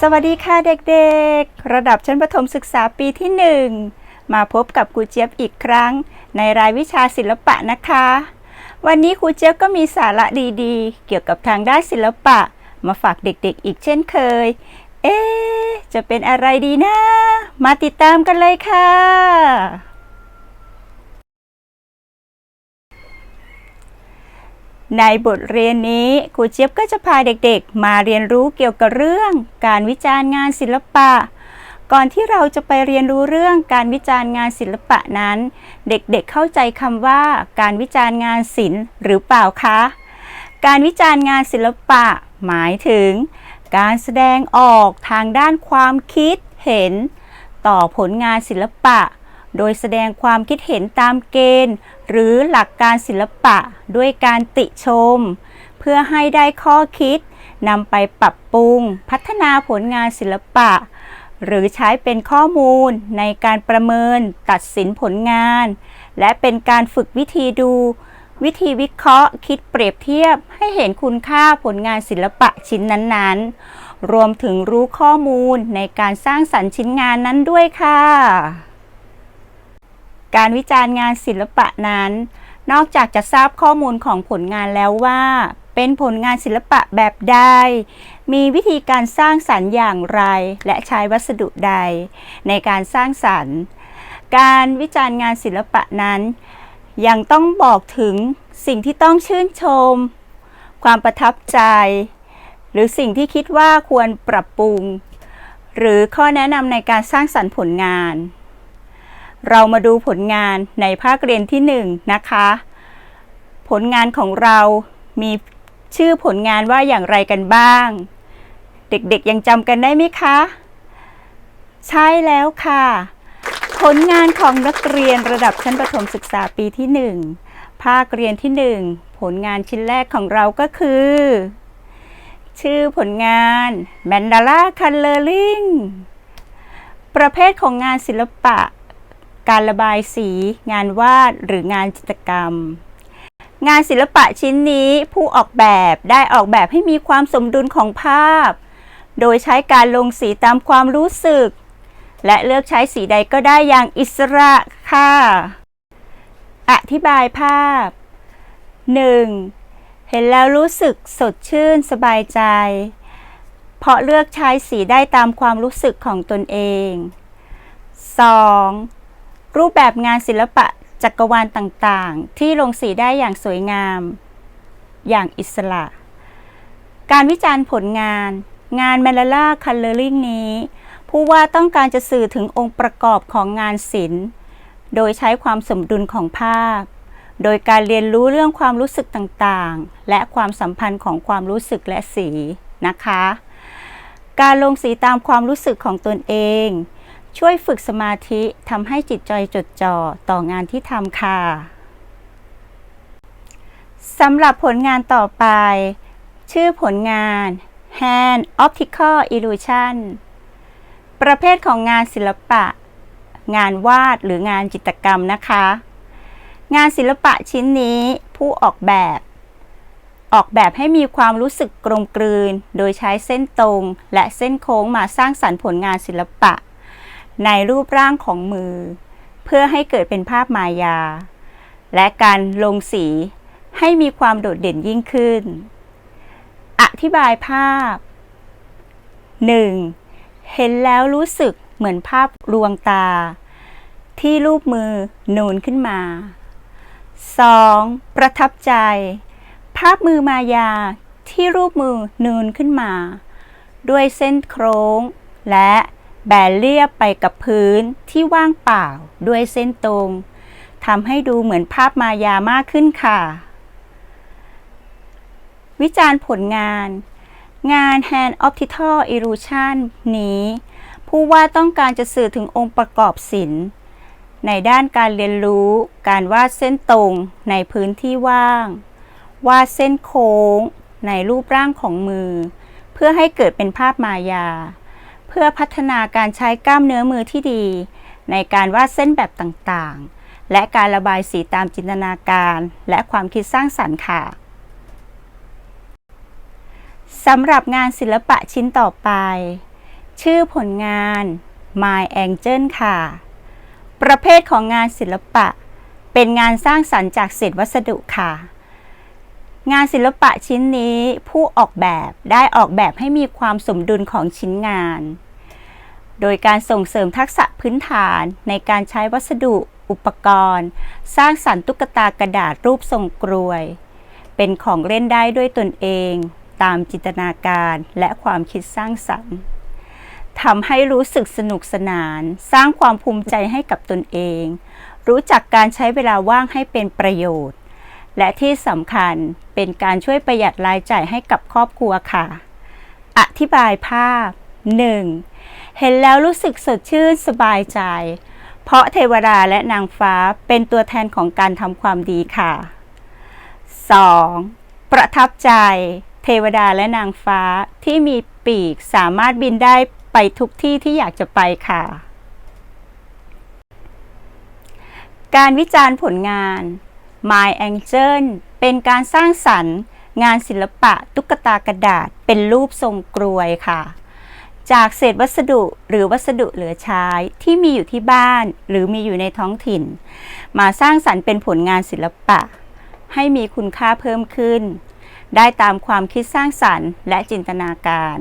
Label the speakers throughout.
Speaker 1: สวัสดีค่ะเด็กๆ ระดับชั้นประถมศึกษาปีที่ 1 มาพบกับครูเจี๊ยบอีกครั้ง ในรายวิชาศิลปะนะคะ วันนี้ครูเจี๊ยบก็มีสาระดีๆ เกี่ยวกับทางด้านศิลปะ มาฝากเด็กๆอีกเช่นเคย เอ๊จะเป็นอะไรดีนะ มาติดตามกันเลยค่ะ ในบทเรียนนี้ครูเจี๊ยบก็จะพาเด็กๆ มาเรียนรู้เกี่ยวกับเรื่อง การวิจารณ์งานศิลปะ ก่อนที่เราจะไปเรียนรู้เรื่องการวิจารณ์งานศิลปะนั้น เด็กๆเเข้าใจคำว่า การวิจารณ์งานศิลป์หรือเปล่าคะ การวิจารณ์งานศิลปะ หมายถึง การแสดงออกทางด้านความคิดเห็น ต่อผลงานศิลปะ โดยแสดงความคิดเห็นตามเกณฑ์ หรือหลักการศิลปะด้วยการติชม เพื่อให้ได้ข้อคิดนำไปปรับปรุง พัฒนาผลงานศิลปะ หรือใช้เป็นข้อมูลในการประเมินตัดสินผลงาน และเป็นการฝึกวิธีดู วิธีวิเคราะห์ คิดเปรียบเทียบ ให้เห็นคุณค่าผลงานศิลปะชิ้นนั้นๆ รวมถึงรู้ข้อมูลในการสร้างสรรค์ชิ้นงานนั้นด้วยค่ะ การวิจารณ์งานศิลปะนั้น นอกจากจะทราบข้อมูลของผลงานแล้วว่า เป็นผลงานศิลปะแบบใด มีวิธีการสร้างสรรค์อย่างไร และใช้วัสดุใด ในการสร้างสรรค์ การวิจารณ์งานศิลปะนั้น ยังต้องบอกถึงสิ่งที่ต้องชื่นชม ความประทับใจ หรือสิ่งที่คิดว่าควรปรับปรุง หรือข้อแนะนำในการสร้างสรรค์ผลงาน เรามาดูผลงานในภาคเรียนที่ 1 นะคะ ผลงานของเรามีชื่อผลงานว่าอย่างไรกันบ้าง เด็กๆยังจำกันได้ไหมคะ ใช่แล้วค่ะ ผลงานของนักเรียนระดับชั้นประถมศึกษาปีที่ 1 ภาคเรียนที่ 1 ผลงานชิ้นแรกของเราก็คือ ชื่อผลงาน Mandala Coloring ประเภทของงานศิลปะ การระบายสี งานวาดหรืองานจิตรกรรม งานศิลปะชิ้นนี้ผู้ออกแบบได้ออกแบบให้มีความสมดุลของภาพ โดยใช้การลงสีตามความรู้สึก และเลือกใช้สีใดก็ได้อย่างอิสระค่ะ อธิบายภาพ 1. เห็นแล้วรู้สึกสดชื่นสบายใจ เพราะเลือกใช้สีได้ตามความรู้สึกของตนเอง 2. รูปแบบงานศิลปะจักรวาลต่างๆ ที่ลงสีได้อย่างสวยงาม อย่างอิสระ การวิจารณ์ผลงาน งาน m a n d a l a Coloring นี้ ผู้ว่าต้องการจะสื่อถึงองค์ประกอบของงานศิลป์ โดยใช้ความสมดุลของภาพ โดยการเรียนรู้เรื่องความรู้สึกต่างๆ และความสัมพันธ์ของความรู้สึกและสีนะคะ การลงสีตามความรู้สึกของตนเอง ช่วยฝึกสมาธิทำให้จิตใจจดจ่อต่องานที่ทำค่ะสำหรับผลงานต่อไป ชื่อผลงาน Hand Optical Illusion ประเภทของงานศิลปะ งานวาดหรืองานจิตรกรรมนะคะ งานศิลปะชิ้นนี้ผู้ออกแบบ ออกแบบให้มีความรู้สึกกลมกลืน โดยใช้เส้นตรงและเส้นโค้งมาสร้างสรรค์ผลงานศิลปะ ในรูปร่างของมือ เพื่อให้เกิดเป็นภาพมายา และการลงสีให้มีความโดดเด่นยิ่งขึ้น อธิบายภาพ 1. เห็นแล้วรู้สึกเหมือนภาพลวงตา ที่รูปมือนูนขึ้นมา 2. ประทับใจ ภาพมือมายาที่รูปมือนูนขึ้นมา ด้วยเส้นโค้งและ แบนเรียบไปกับพื้นที่ว่างเปล่าด้วยเส้นตรงทำให้ดูเหมือนภาพมายามากขึ้นค่ะ วิจารณ์ผลงาน งาน Hand Optical Illusion นี้ ผู้ว่าต้องการจะสื่อถึงองค์ประกอบศิลป์ในด้านการเรียนรู้ การวาดเส้นตรงในพื้นที่ว่าง วาดเส้นโค้งในรูปร่างของมือ เพื่อให้เกิดเป็นภาพมายา เพื่อพัฒนาการใช้กล้ามเนื้อมือที่ดี ในการวาดเส้นแบบต่างๆ และการระบายสีตามจินตนาการ และความคิดสร้างสรรค์ค่ะสำหรับงานศิลปะชิ้นต่อไป ชื่อผลงาน My Angel ค่ะ ประเภทของงานศิลปะ เป็นงานสร้างสรรค์จากเศษวัสดุค่ะ งานศิลปะชิ้นนี้ผู้ออกแบบได้ออกแบบให้มีความสมดุลของชิ้นงาน โดยการส่งเสริมทักษะพื้นฐานในการใช้วัสดุ อุปกรณ์ สร้างสรรค์ตุ๊กตากระดาษรูปทรงกรวย เป็นของเล่นได้ด้วยตนเอง ตามจินตนาการและความคิดสร้างสรรค์ทำให้รู้สึกสนุกสนาน สร้างความภูมิใจให้กับตนเอง รู้จักการใช้เวลาว่างให้เป็นประโยชน์ และที่สำคัญเป็นการช่วยประหยัดรายจ่ายให้กับครอบครัวค่ะ อธิบายภาพ 1. เห็นแล้วรู้สึกสดชื่นสบายใจ เพราะเทวดาและนางฟ้าเป็นตัวแทนของการทำความดีค่ะ 2. ประทับใจ เทวดาและนางฟ้าที่มีปีกสามารถบินได้ไปทุกที่ที่อยากจะไปค่ะ การวิจารณ์ผลงาน My Angel เป็นการสร้างสรรค์ งานศิลปะตุ๊กตากระดาษ เป็นรูปทรงกรวยค่ะ จากเศษวัสดุหรือวัสดุเหลือใช้ที่มีอยู่ที่บ้านหรือมีอยู่ในท้องถิ่น มาสร้างสรรค์เป็นผลงานศิลปะ ให้มีคุณค่าเพิ่มขึ้น ได้ตามความคิดสร้างสรรค์และจินตนาการ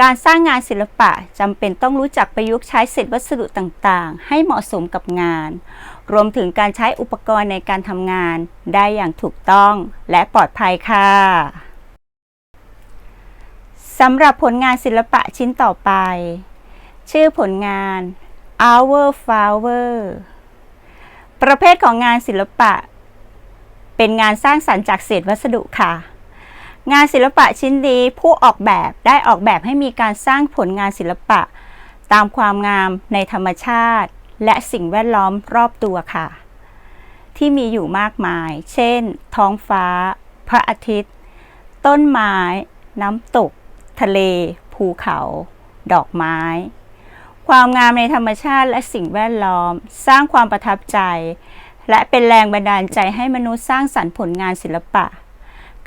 Speaker 1: การสร้างงานศิลปะจำเป็นต้องรู้จักประยุกต์ใช้เศษวัสดุต่างๆ ให้เหมาะสมกับงาน รวมถึงการใช้อุปกรณ์ในการทำงานได้อย่างถูกต้องและปลอดภัยค่ะสำหรับผลงานศิลปะชิ้นต่อไป ชื่อผลงาน Our Flower ประเภทของงานศิลปะ เป็นงานสร้างสรรค์จากเศษวัสดุค่ะ งานศิลปะชิ้นนี้ผู้ออกแบบได้ออกแบบให้มีการสร้างผลงานศิลปะ ตามความงามในธรรมชาติ และสิ่งแวดล้อมรอบตัวค่ะ ที่มีอยู่มากมาย เช่น ท้องฟ้า พระอาทิตย์ ต้นไม้ น้ำตก ทะเล ภูเขา ดอกไม้ ความงามในธรรมชาติและสิ่งแวดล้อม สร้างความประทับใจ และเป็นแรงบันดาลใจให้มนุษย์สร้างสรรค์ผลงานศิลปะ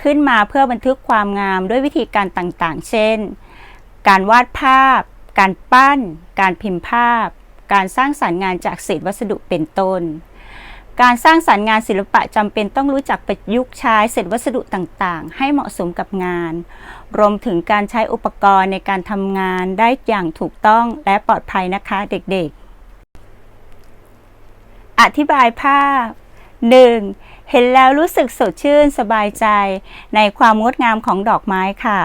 Speaker 1: ขึ้นมาเพื่อบันทึกความงามด้วยวิธีการต่างๆ เช่น การวาดภาพ การปั้น การพิมพ์ภาพ การสร้างสรรค์งานจากเศษวัสดุเป็นต้น การสร้างสรรค์งานศิลปะจำเป็นต้องรู้จักประยุกต์ใช้เศษวัสดุต่างๆ ให้เหมาะสมกับงาน รวมถึงการใช้อุปกรณ์ในการทำงานได้อย่างถูกต้องและปลอดภัยนะคะเด็กๆ อธิบายภาพ 1. เห็นแล้วรู้สึกสดชื่นสบายใจในความงดงามของดอกไม้ค่ะ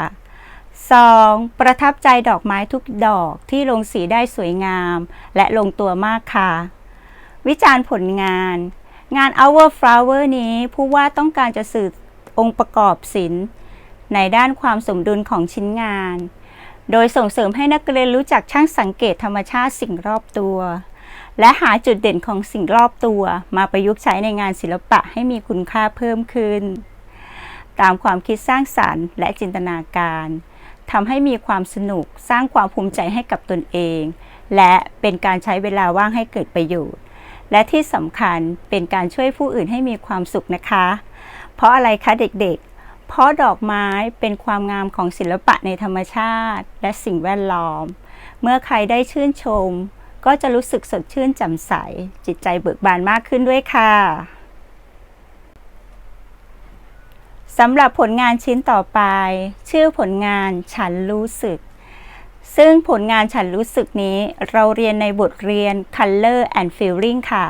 Speaker 1: 2. ประทับใจดอกไม้ทุกดอกที่ลงสีได้สวยงาม และลงตัวมากค่ะ วิจารณ์ผลงาน งาน Our Flower นี้ผู้ว่าต้องการจะสื่อองค์ประกอบศิลป์ในด้านความสมดุลของชิ้นงาน โดยส่งเสริมให้นักเรียนรู้จักช่างสังเกตธรรมชาติสิ่งรอบตัว และหาจุดเด่นของสิ่งรอบตัว มาประยุกต์ใช้ในงานศิลปะให้มีคุณค่าเพิ่มขึ้น ตามความคิดสร้างสรรค์และจินตนาการ ทำให้มีความสนุกสร้างความภูมิใจให้กับตนเอง และเป็นการใช้เวลาว่างให้เกิดประโยชน์ และที่สำคัญเป็นการช่วยผู้อื่นให้มีความสุขนะคะ เพราะอะไรคะเด็กๆ เพราะดอกไม้เป็นความงามของศิลปะในธรรมชาติ และสิ่งแวดล้อม เมื่อใครได้ชื่นชม ก็จะรู้สึกสดชื่นแจ่มใส จิตใจเบิกบานมากขึ้นด้วยค่ะ สำหรับผลงานชิ้นต่อไป ชื่อผลงานฉันรู้สึก ซึ่งผลงานฉันรู้สึกนี้เราเรียนในบทเรียน Color and Feeling ค่ะ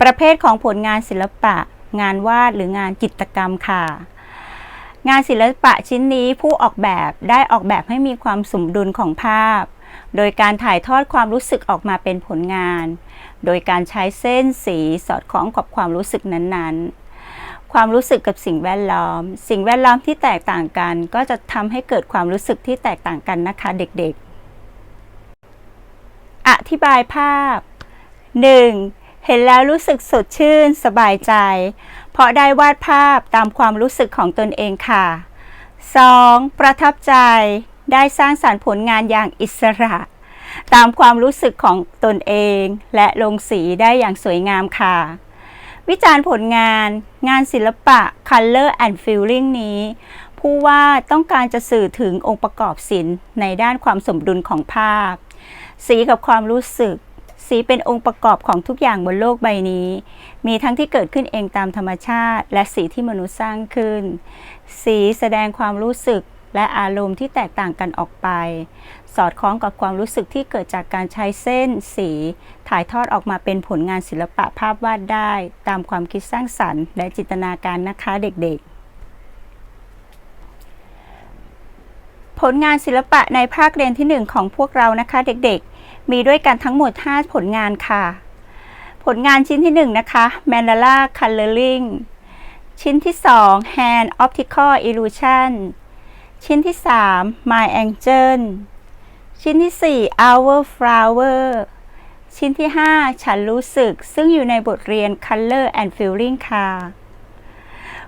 Speaker 1: ประเภทของผลงานศิลปะ งานวาดหรืองานจิตรกรรมค่ะ งานศิลปะชิ้นนี้ผู้ออกแบบได้ออกแบบให้มีความสมดุลของภาพ โดยการถ่ายทอดความรู้สึกออกมาเป็นผลงาน โดยการใช้เส้นสีสอดคล้องกับความรู้สึกนั้นๆ ความรู้สึกกับสิ่งแวดล้อม สิ่งแวดล้อมที่แตกต่างกัน ก็จะทำให้เกิดความรู้สึกที่แตกต่างกันนะคะเด็กๆ อธิบายภาพ 1. เห็นแล้วรู้สึกสดชื่น สบายใจ เพราะได้วาดภาพตามความรู้สึกของตนเองค่ะ 2. ประทับใจ ได้สร้างสารรค์ผลงานอย่างอิสระ ตามความรู้สึกของตนเอง และลงสีได้อย่างสวยงามค่ะ วิจารณ์ผลงาน งานศิลปะ Color and Feeling นี้ ผู้วาดต้องการจะสื่อถึงองค์ประกอบศิลป์ในด้านความสมดุลของภาพ สีกับความรู้สึก สีเป็นองค์ประกอบของทุกอย่างบนโลกใบนี้ มีทั้งที่เกิดขึ้นเองตามธรรมชาติ และสีที่มนุษย์สร้างขึ้น สีแสดงความรู้สึก และอารมณ์ที่แตกต่างกันออกไป สอดคล้องกับความรู้สึกที่เกิดจากการใช้เส้นสี ถ่ายทอดออกมาเป็นผลงานศิลปะภาพวาดได้ ตามความคิดสร้างสรรค์ และจินตนาการนะคะเด็กๆผลงานศิลปะในภาคเรียนที่ 1 ของพวกเรานะคะเด็กๆ มีด้วยกันทั้งหมด 5 ผลงานค่ะ ผลงานชิ้นที่ 1 นะคะ Mandala Coloring ชิ้นที่ 2 Hand Optical Illusion ชิ้นที่ 3 My Angel ชิ้นที่ 4 Our Flower ชิ้นที่ 5 ฉันรู้สึก ซึ่งอยู่ในบทเรียน Color and Feeling ค่ะ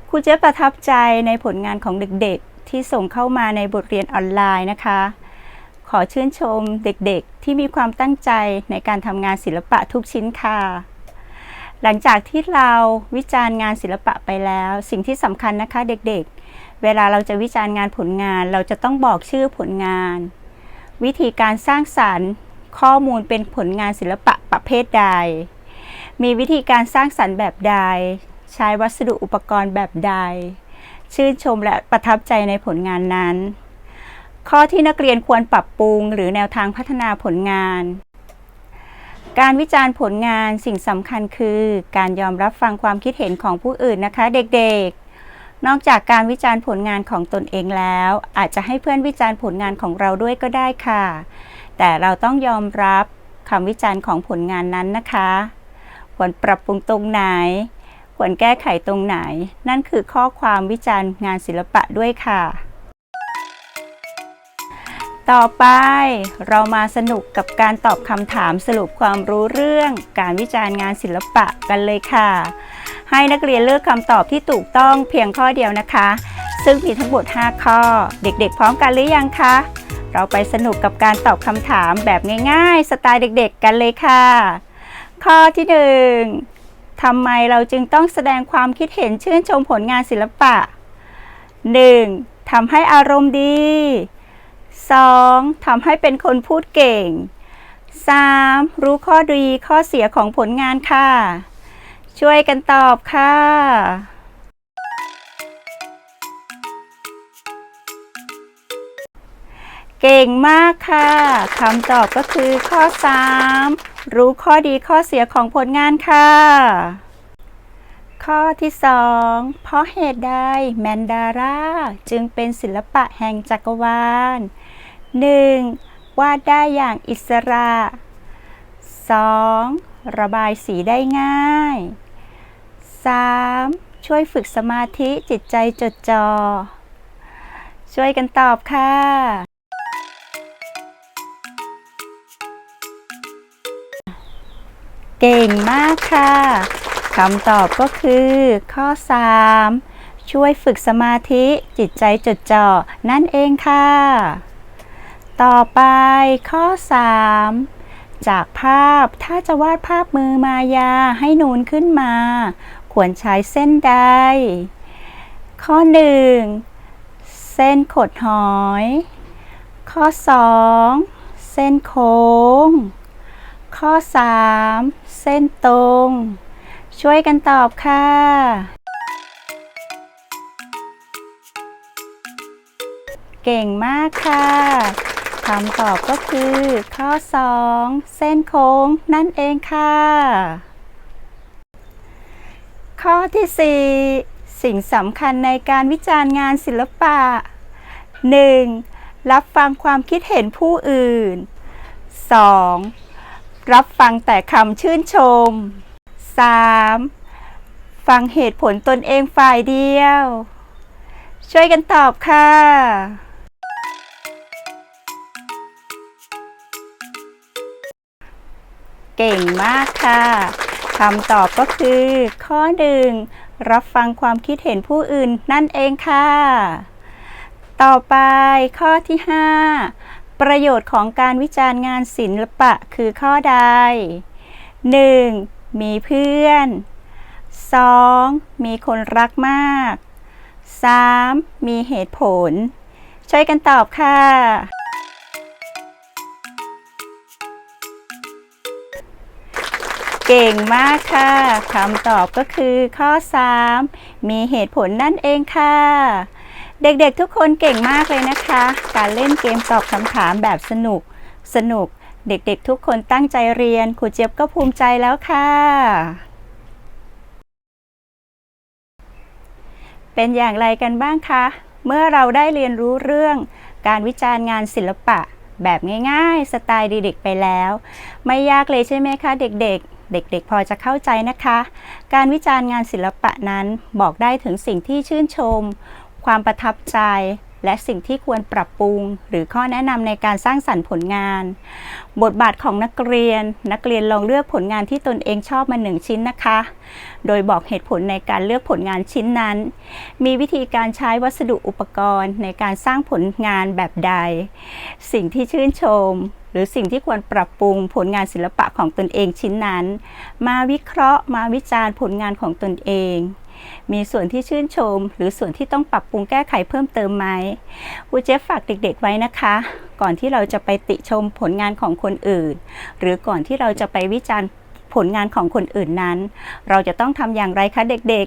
Speaker 1: ครูเจ๊ประทับใจในผลงานของเด็กๆ ที่ส่งเข้ามาในบทเรียนออนไลน์นะคะ ขอชื่นชมเด็กๆ ที่มีความตั้งใจในการทำงานศิลปะทุกชิ้นค่ะ หลังจากที่เราวิจารณ์งานศิลปะไปแล้ว สิ่งที่สำคัญนะคะเด็กๆ เวลาเราจะวิจารณ์งานผลงาน เราจะต้องบอกชื่อผลงาน วิธีการสร้างสารรค์ข้อมูลเป็นผลงานศิลปะประเภทใด มีวิธีการสร้างสรรค์แบบใด ใช้วัสดุอุปกรณ์แบบใด ชื่นชมและประทับใจในผลงานนั้น ข้อที่นักเรียนควรปรับปรุง หรือแนวทางพัฒนาผลงาน การวิจารณ์ผลงานสิ่งสำคัญคือ การยอมรับฟังความคิดเห็นของผู้อื่นนะคะ เด็กๆ นอกจากการวิจารณ์ผลงานของตนเองแล้ว อาจจะให้เพื่อนวิจารณ์ผลงานของเราด้วยก็ได้ค่ะ แต่เราต้องยอมรับคำวิจารณ์ของผลงานนั้นนะคะ ควรปรับปรุงตรงไหน ควรแก้ไขตรงไหน นั่นคือข้อความวิจารณ์งานศิลปะด้วยค่ะ ต่อไปเรามาสนุกกับการตอบคำถามสรุปความรู้เรื่อง การวิจารณ์งานศิลปะกันเลยค่ะ ให้นักเรียนเลือกคำตอบที่ถูกต้องเพียงข้อเดียวนะคะ ซึ่งมีทั้งหมด 5 ข้อ เด็กๆ พร้อมกันหรือยังคะ เราไปสนุกกับการตอบคำถามแบบง่ายๆ สไตล์เด็กๆ กันเลยค่ะ ข้อที่1ทำไมเราจึงต้องแสดงความคิดเห็นชื่นชมผลงานศิลปะ 1. ทำให้อารมณ์ดี 2. ทำให้เป็นคนพูดเก่ง 3. รู้ข้อดีข้อเสียของผลงานค่ะ ช่วยกันตอบค่ะ เก่งมากค่ะคำตอบก็คือข้อ 3 รู้ข้อดีข้อเสียของผลงานค่ะ ข้อที่ 2 เพราะเหตุใดแมนดาร่าจึงเป็นศิลปะแห่งจักรวาล 1. วาดได้อย่างอิสระ 2. ระบายสีได้ง่าย 3. ช่วยฝึกสมาธิจิตใจจดจอ่อ ช่วยกันตอบค่ะ เก่งมากค่ะคำตอบก็คือ ข้อ 3 ช่วยฝึกสมาธิจิตใจจดจ่อ นั่นเองค่ะ ต่อไปข้อ 3 จากภาพถ้าจะวาดภาพมือมายาให้นูนขึ้นมา ควรใช้เส้นใด ข้อ 1 เส้นขดหอย ข้อ 2 เส้นโค้ง ข้อ 3 เส้นตรง ช่วยกันตอบค่ะเก่งมากค่ะคำตอบก็คือ ข้อ 2 เส้นโค้งนั่นเองค่ะ ข้อที่ 4 สิ่งสำคัญในการวิจารณ์งานศิลปะ 1. รับฟังความคิดเห็นผู้อื่น 2. รับฟังแต่คำชื่นชม 3. ฟังเหตุผลตนเองฝ่ายเดียว ช่วยกันตอบค่ะเก่งมากค่ะ คำตอบก็คือ ข้อหนึ่งรับฟังความคิดเห็นผู้อื่นนั่นเองค่ะ ต่อไปข้อที่ 5 ประโยชน์ของการวิจารณ์งานศิลปะคือข้อใด 1. มีเพื่อน 2. มีคนรักมาก 3. มีเหตุผล ช่วยกันตอบค่ะ เก่งมากค่ะคำตอบก็คือข้อ 3 มีเหตุผลนั่นเองค่ะ เด็กๆทุกคนเก่งมากเลยนะคะ การเล่นเกมตอบคำถามแบบสนุกสนุก เด็กๆทุกคนตั้งใจเรียนครูเจี๊ยบก็ภูมิใจแล้วค่ะ เป็นอย่างไรกันบ้างคะ เมื่อเราได้เรียนรู้เรื่องการวิจารณ์งานศิลปะแบบง่ายๆ สไตล์เด็กๆไปแล้ว ไม่ยากเลยใช่ไหมคะเด็กๆ เด็กๆ พอจะเข้าใจนะคะ การวิจารณ์งานศิลปะนั้นบอกได้ถึงสิ่งที่ชื่นชม ความประทับใจ และสิ่งที่ควรปรับปรุง หรือข้อแนะนำในการสร้างสรรค์ผลงาน บทบาทของนักเรียน นักเรียนลองเลือกผลงานที่ตนเองชอบมาหนึ่งชิ้นนะคะ โดยบอกเหตุผลในการเลือกผลงานชิ้นนั้น มีวิธีการใช้วัสดุอุปกรณ์ ในการสร้างผลงานแบบใด สิ่งที่ชื่นชมหรือสิ่งที่ควรปรับปรุงผลงานศิลปะของตนเองชิ้นนั้น มาวิเคราะห์มาวิจารณ์ผลงานของตนเอง มีส่วนที่ชื่นชม หรือส่วนที่ต้องปรับปรุงแก้ไขเพิ่มเติมไหมครูเจฟฝากเด็กๆไว้นะคะ ก่อนที่เราจะไปติชมผลงานของคนอื่น หรือก่อนที่เราจะไปวิจารณ์ผลงานของคนอื่นนั้น เราจะต้องทำอย่างไรคะเด็ก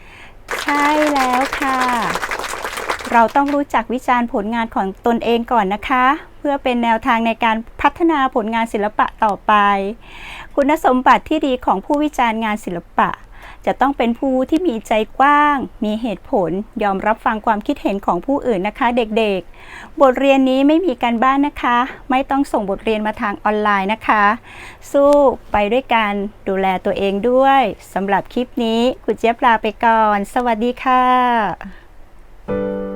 Speaker 1: ๆ ใช่แล้วค่ะ เราต้องรู้จักวิจารณ์ผลงานของตนเองก่อนนะคะ เพื่อเป็นแนวทางในการพัฒนาผลงานศิลปะต่อไป คุณสมบัติที่ดีของผู้วิจารณ์งานศิลปะ จะต้องเป็นผู้ที่มีใจกว้าง มีเหตุผล ยอมรับฟังความคิดเห็นของผู้อื่นนะคะ เด็กๆ บทเรียนนี้ไม่มีการบ้านนะคะ ไม่ต้องส่งบทเรียนมาทางออนไลน์นะคะ สู้ไปด้วยกันดูแลตัวเองด้วยสำหรับคลิปนี้คุณเจี๊ยบลาไปก่อน สวัสดีค่ะ